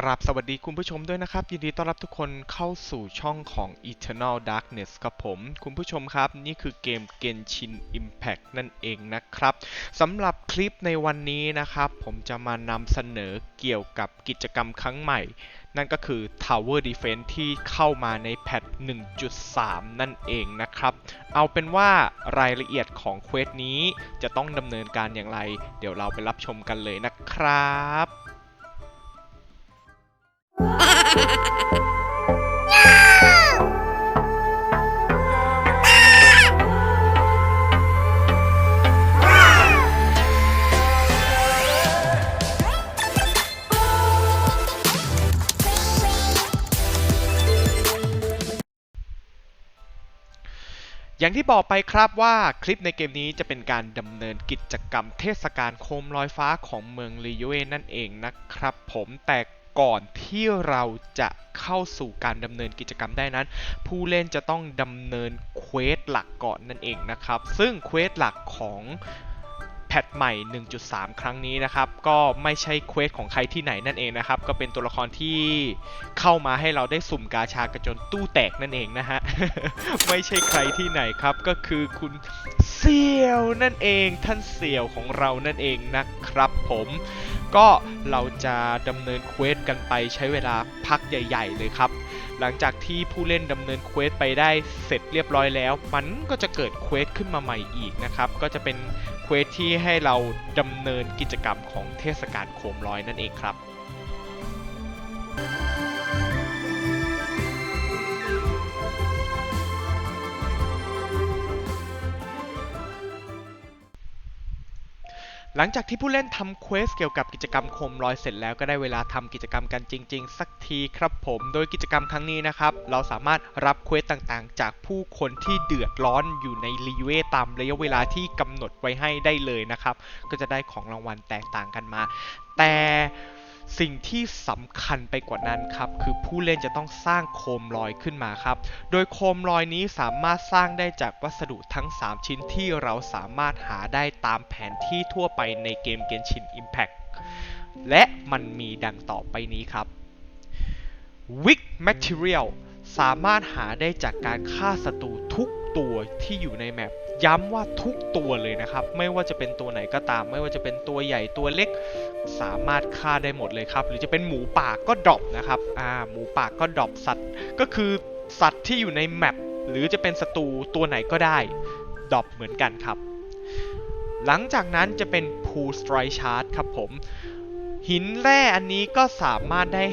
กราบสวัสดีคุณผู้ชมด้วยนะครับ ยินดีต้อนรับทุกคนเข้าสู่ช่องของ Eternal Darkness กับผม คุณผู้ชมครับ นี่คือเกม Genshin Impact นั่นเองนะครับสำหรับคลิปในวันนี้นะครับ ผมจะมานำเสนอเกี่ยวกับกิจกรรมครั้งใหม่ นั่นก็คือ Tower Defense ที่เข้ามาในแพท 1.3 นั่นเองนะครับ เอาเป็นว่ารายละเอียดของเควสนี้จะต้องดำเนินการอย่างไร เดี๋ยวเราไปรับชมกันเลยนะครับ อย่างที่บอกไปครับว่าคลิปในเกมนี้จะเป็นการดำเนินกิจกรรมเทศกาลโคมลอยฟ้าของเมืองลีโยเอนั่นเองนะครับผมแต่ ก่อนที่เราจะเข้าสู่การดำเนินกิจกรรมได้นั้น ผู้เล่นจะต้องดำเนินเควสหลักก่อนนั่นเองนะครับ ซึ่งเควสหลักของแพทใหม่ 1.3 ครั้งนี้นะครับ ก็ไม่ใช่เควสของใครที่ไหนนั่นเองนะครับ ก็เป็นตัวละครที่เข้ามาให้เราได้สุ่มกาชากระจนตู้แตกนั่นเองนะฮะ ไม่ใช่ใครที่ไหนครับ ก็คือคุณเสี่ยวนั่นเอง ท่านเสี่ยวของเรานั่นเองนะครับผม ก็เราจะดำเนินเควสกันไปใช้เวลาพักใหญ่ๆเลยครับ หลังจากที่ผู้เล่นดำเนินเควสไปได้เสร็จเรียบร้อยแล้ว มันก็จะเกิดเควสขึ้นมาใหม่อีกนะครับ ก็จะเป็นเควสที่ให้เราดำเนินกิจกรรมของเทศกาลโคมลอยนั่นเองครับ หลังจากที่ผู้เล่นทำเควสเกี่ยวกับกิจกรรมโคมลอยเสร็จแล้วก็ได้เวลาทำกิจกรรมกันจริง ๆ สักทีครับผม โดยกิจกรรมครั้งนี้นะครับ เราสามารถรับเควสต่างๆ จากผู้คนที่เดือดร้อนอยู่ในรีเวตามระยะเวลาที่กำหนดไว้ให้ได้เลยนะครับ ก็จะได้ของรางวัลแตกต่างกันมา แต่ สิ่งที่สำคัญไปกว่านั้นครับคือผู้เล่นจะต้องสร้างโคมลอยขึ้นมาครับ โดยโคมลอยนี้สามารถสร้างได้จากวัสดุทั้ง 3 ชิ้นที่เราสามารถหาได้ตามแผนที่ทั่วไปในเกม Genshin Impact และมันมีดังต่อไปนี้ครับ Wig Material สามารถหาได้จากการฆ่าศัตรูทุกตัวที่อยู่ในแมป ย้ำว่าทุกตัวเลยนะครับ ไม่ว่าจะเป็นตัวไหนก็ตาม ไม่ว่าจะเป็นตัวใหญ่ตัวเล็ก สามารถฆ่าได้หมดเลยครับ หรือจะเป็นหมูป่าก็ดรอปนะครับอ่าหมูป่าก็ดรอปสัตว์ ก็คือสัตว์ที่อยู่ในแมปหรือจะเป็นศัตรูตัวไหนก็ได้ดรอปเหมือนกันครับ หลังจากนั้นจะเป็น Pool Strike Chart ครับผม หินแร่อันนี้ก็สามารถได้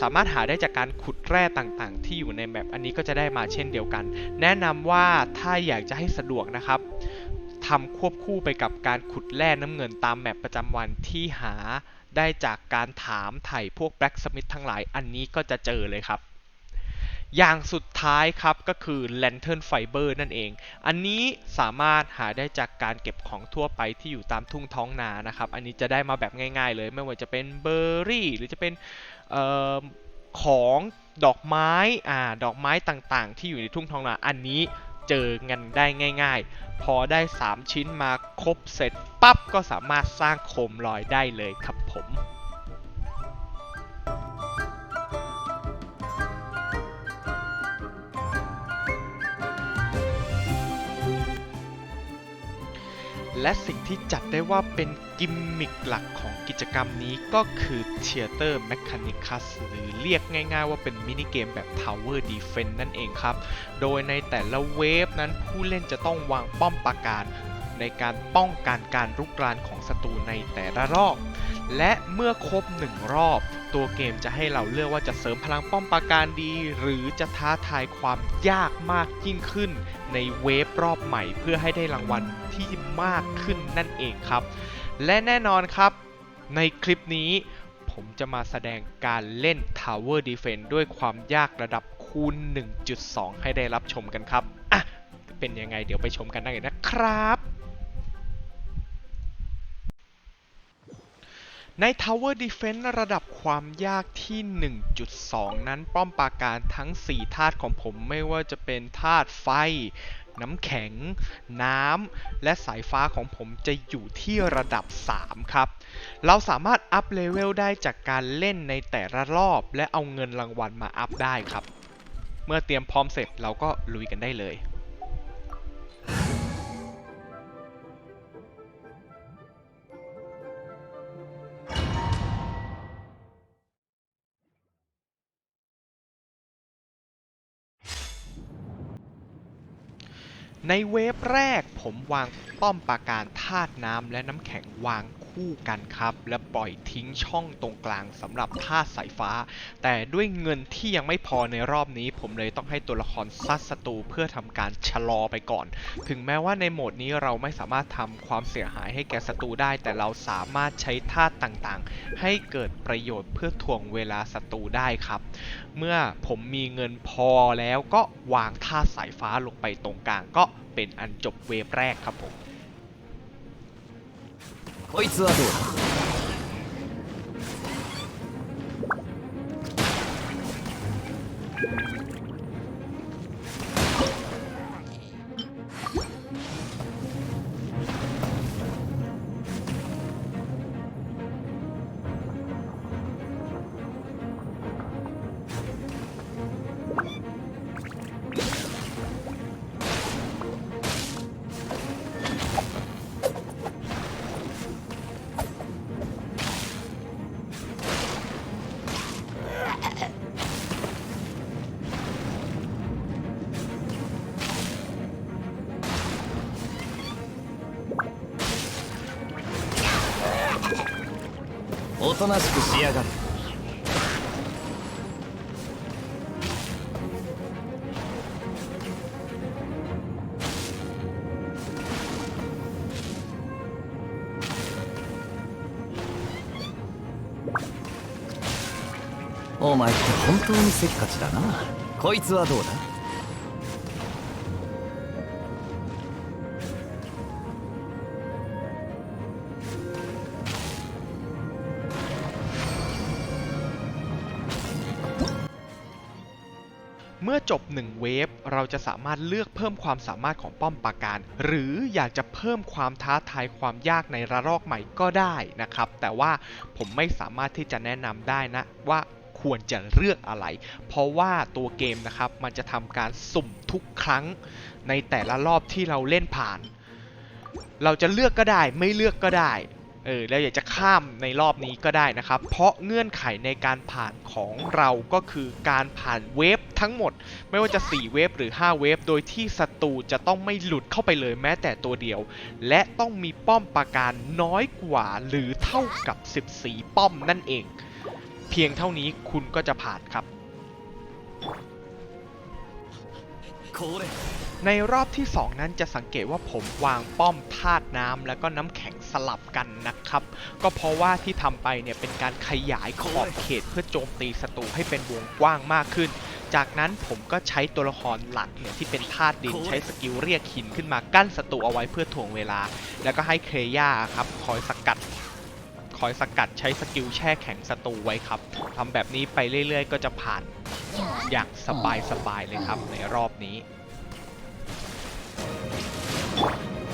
สามารถหาได้จากการขุดแร่ต่างๆ ที่อยู่ในแมปอันนี้ก็จะได้มาเช่นเดียวกัน แนะนำว่าถ้าอยากจะให้สะดวกนะครับทำควบคู่ไปกับการขุดแร่น้ำเงินตามแมปประจำวันที่หาได้จากการถามไถ่พวกแบล็กสมิธทั้งหลายอันนี้ก็จะเจอเลยครับ อย่างสุดท้ายครับก็คือ Lantern Fiber นั่นเอง อันนี้สามารถหาได้จากการเก็บของทั่วไปที่อยู่ตามทุ่งท้องนานะครับ อันนี้จะได้มาแบบง่ายๆเลยไม่ว่าจะเป็นเบอร์รี่หรือจะเป็นออของดอกไม้อ่าดอกไม้ต่างๆ ที่อยู่ในทุ่งท้องนา อันนี้เจอกันได้ง่าย ๆ พอได้ 3 ชิ้นมาครบเสร็จปั๊บก็สามารถสร้างโคมลอยได้เลยครับผม และสิ่งที่จัดได้ว่าเป็นกิมมิคหลักของกิจกรรมนี้ก็คือ Theater Mechanicus หรือเรียกง่ายๆว่าเป็นมินิเกมแบบ Tower Defense นั่นเองครับ โดยในแต่ละเวฟนั้นผู้เล่นจะต้องวางป้อมปราการ ในการป้องกันการรุกรานของศัตรูในแต่ละรอบ และเมื่อครบหนึ่งรอบ ตัวเกมจะให้เราเลือกว่าจะเสริมพลังป้อมปราการดี หรือจะท้าทายความยากมากยิ่งขึ้น ในเวฟรอบใหม่เพื่อให้ได้รางวัลที่มากขึ้นนั่นเองครับ และแน่นอนครับ ในคลิปนี้ผมจะมาแสดงการเล่น Tower Defense ด้วยความยากระดับคูณ 1.2 ให้ได้รับชมกันครับ อะ เป็นยังไงเดี๋ยวไปชมกันได้เลยนะครับ ใน Tower Defense ระดับความยากที่ 1.2 นั้นป้อมปราการทั้ง 4 ธาตุของผมไม่ว่าจะเป็นธาตุไฟ น้ำแข็ง น้ำ และสายฟ้าของผมจะอยู่ที่ระดับ 3 ครับ เราสามารถอัพเลเวลได้จากการเล่นในแต่ละรอบ และเอาเงินรางวัลมาอัพได้ครับ เมื่อเตรียมพร้อมเสร็จเราก็ลุยกันได้เลย ในเวฟแรกผมวางป้อมปราการธาตุน้ำและน้ำแข็งวางคู่กันครับ และปล่อยทิ้งช่องตรงกลางสำหรับธาตุสายฟ้า แต่ด้วยเงินที่ยังไม่พอในรอบนี้ ผมเลยต้องให้ตัวละครซัดศัตรูเพื่อทำการชะลอไปก่อน ถึงแม้ว่าในโหมดนี้เราไม่สามารถทำความเสียหายให้แก่ศัตรูได้ แต่เราสามารถใช้ธาตุต่างๆ ให้เกิดประโยชน์เพื่อถ่วงเวลาศัตรูได้ครับ เมื่อผมมีเงินพอแล้วก็วางธาตุสายฟ้าลงไปตรงกลางก็ เป็นอันจบเวฟแรกครับผม こいつはどうだ となしくしやがる。お前って本当にせっかちだな。こいつはどうだ？ จบ 1 เวฟ เราจะสามารถเลือกเพิ่มความสามารถของป้อมปราการ หรืออยากจะเพิ่มความท้าทายความยากในระลอกใหม่ก็ได้นะครับ แต่ว่าผมไม่สามารถที่จะแนะนำได้นะว่าควรจะเลือกอะไร เพราะว่าตัวเกมนะครับ มันจะทำการสุ่มทุกครั้ง ในแต่ละรอบที่เราเล่นผ่าน เราจะเลือกก็ได้ไม่เลือกก็ได้เออแล้วอยากจะข้ามในรอบนี้ก็ได้นะครับ เพราะเงื่อนไขในการผ่านของเราก็คือการผ่านเวฟ ทั้งหมด ไม่ว่าจะ 4 เวฟหรือ 5 เวฟโดยที่ศัตรูจะต้องไม่หลุดเข้าไปเลยแม้แต่ตัวเดียว และต้องมีป้อมปราการน้อยกว่าหรือเท่ากับ 14 ป้อมนั่นเอง เพียงเท่านี้คุณก็จะผ่านครับこれในรอบที่ 2 นั้นจะสังเกตว่าผมวางป้อมธาตุน้ำแล้วก็น้ำแข็งสลับกันนะครับ ก็เพราะว่าที่ทำไปเนี่ยเป็นการขยายขอบเขตเพื่อโจมตีศัตรูให้เป็นวงกว้างมากขึ้น จากนั้นผมก็ใช้ตัวละครหลักเนี่ยที่เป็นธาตุดินใช้สกิลเรียกหินขึ้นมากั้นศัตรูเอาไว้เพื่อถ่วงเวลา แล้วก็ให้เคย่าครับคอยสกัด คอยสกัดใช้สกิลแช่แข็งศัตรูไว้ครับทำแบบนี้ไปเรื่อยๆ ก็จะผ่านอย่างสบายๆเลยครับในรอบนี้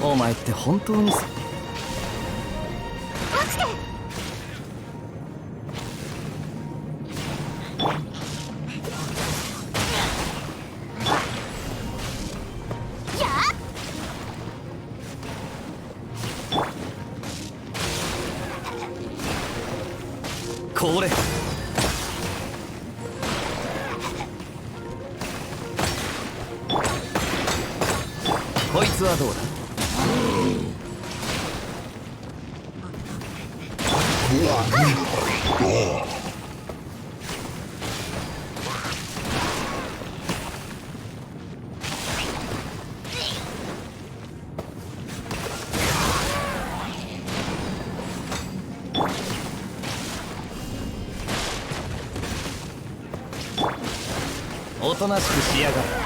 お前って本当に これ。こいつはどうだ？おとなしくしやがる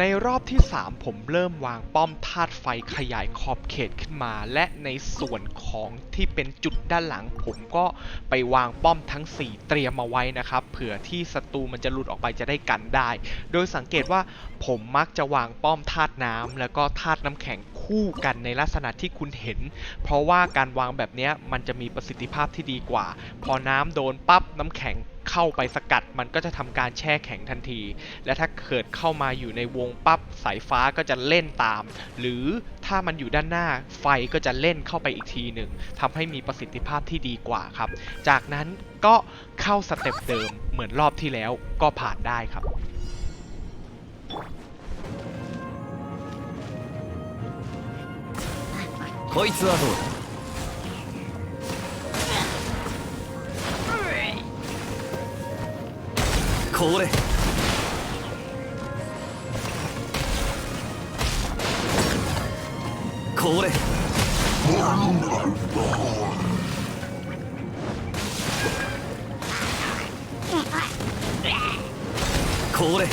ในรอบที่ 3 ผมเริ่มวางป้อมธาตุไฟขยายขอบเขตขึ้นมา และในส่วนของที่เป็นจุดด้านหลัง ผมก็ไปวางป้อมทั้ง 4 เตรียมมาไว้นะครับ เผื่อที่ศัตรูมันจะหลุดออกไปจะได้กันได้ โดยสังเกตว่าผมมักจะวางป้อมธาตุน้ำแล้วก็ธาตุน้ำแข็งคู่กันในลักษณะที่คุณเห็น เพราะว่าการวางแบบนี้มันจะมีประสิทธิภาพที่ดีกว่า พอน้ำโดนปั๊บน้ำแข็ง เข้าไปสกัด มันก็จะทำการแช่แข็งทันที และถ้าเกิดเข้ามาอยู่ในวงปั๊บสายฟ้าก็จะเล่นตาม หรือถ้ามันอยู่ด้านหน้าไฟก็จะเล่นเข้าไปอีกทีหนึ่งทำให้มีประสิทธิภาพที่ดีกว่าครับ จากนั้นก็เข้าสเต็ปเดิมเหมือนรอบที่แล้วก็ผ่านได้ครับ こいつはどうだ これ。これ。これ。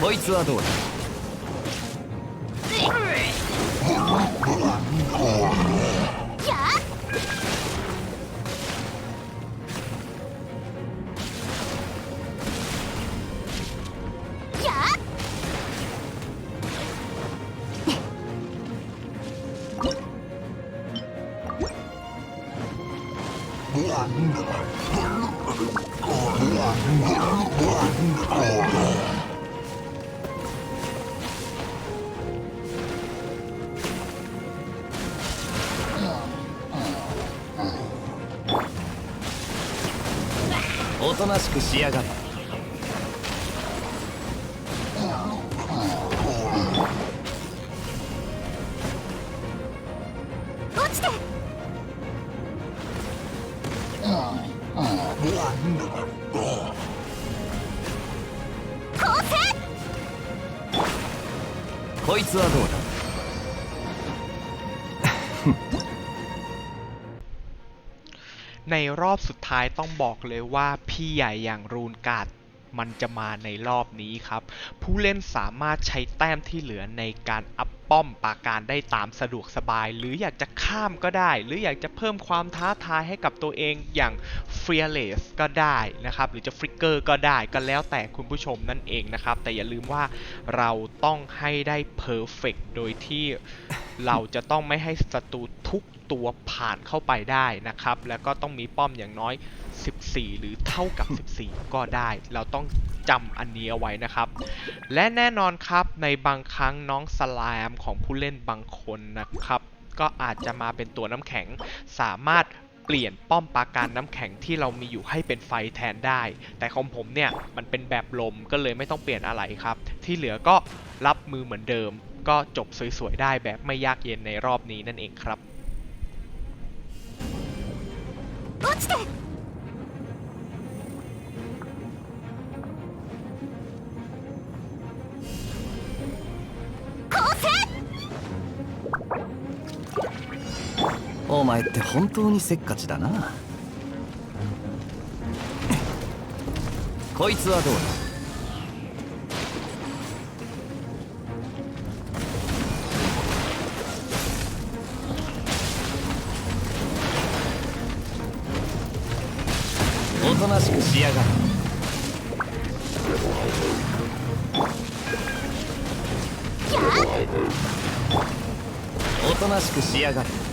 こいつはどうだ？おとなしくしやがれ。落こいつはどうだ ในรอบสุดท้ายต้องบอกเลยว่าพี่ใหญ่อย่างรูนการ์ด มันจะมาในรอบนี้ครับ ผู้เล่นสามารถใช้แต้มที่เหลือในการอัพป้อมปราการได้ตามสะดวกสบาย หรืออยากจะข้ามก็ได้ หรืออยากจะเพิ่มความท้าทายให้กับตัวเองอย่าง fearless ก็ได้นะครับ หรือจะฟลิกเกอร์ก็ได้ก็แล้วแต่คุณผู้ชมนั่นเองนะครับ แต่อย่าลืมว่าเราต้องให้ได้ perfect โดยที่เราจะต้องไม่ให้ศัตรูทุก ตัวผ่านเข้าไปได้นะครับ แล้วก็ต้องมีป้อมอย่างน้อย 14 หรือเท่ากับ 14 ก็ได้ เราต้องจำอันนี้เอาไว้นะครับ และแน่นอนครับในบางครั้งน้องสลามของผู้เล่นบางคนนะครับ ก็อาจจะมาเป็นตัวน้ำแข็งสามารถเปลี่ยนป้อมปราการน้ำแข็งที่เรามีอยู่ให้เป็นไฟแทนได้ แต่ของผมเนี่ยมันเป็นแบบลมก็เลยไม่ต้องเปลี่ยนอะไรครับ ที่เหลือก็รับมือเหมือนเดิม ก็จบสวยๆได้แบบไม่ยากเย็นในรอบนี้นั่นเองครับ 落ちて。構成お前って本当にせっかちだな。こいつはどうだ？となしくしやがる。おとなしくしやがる。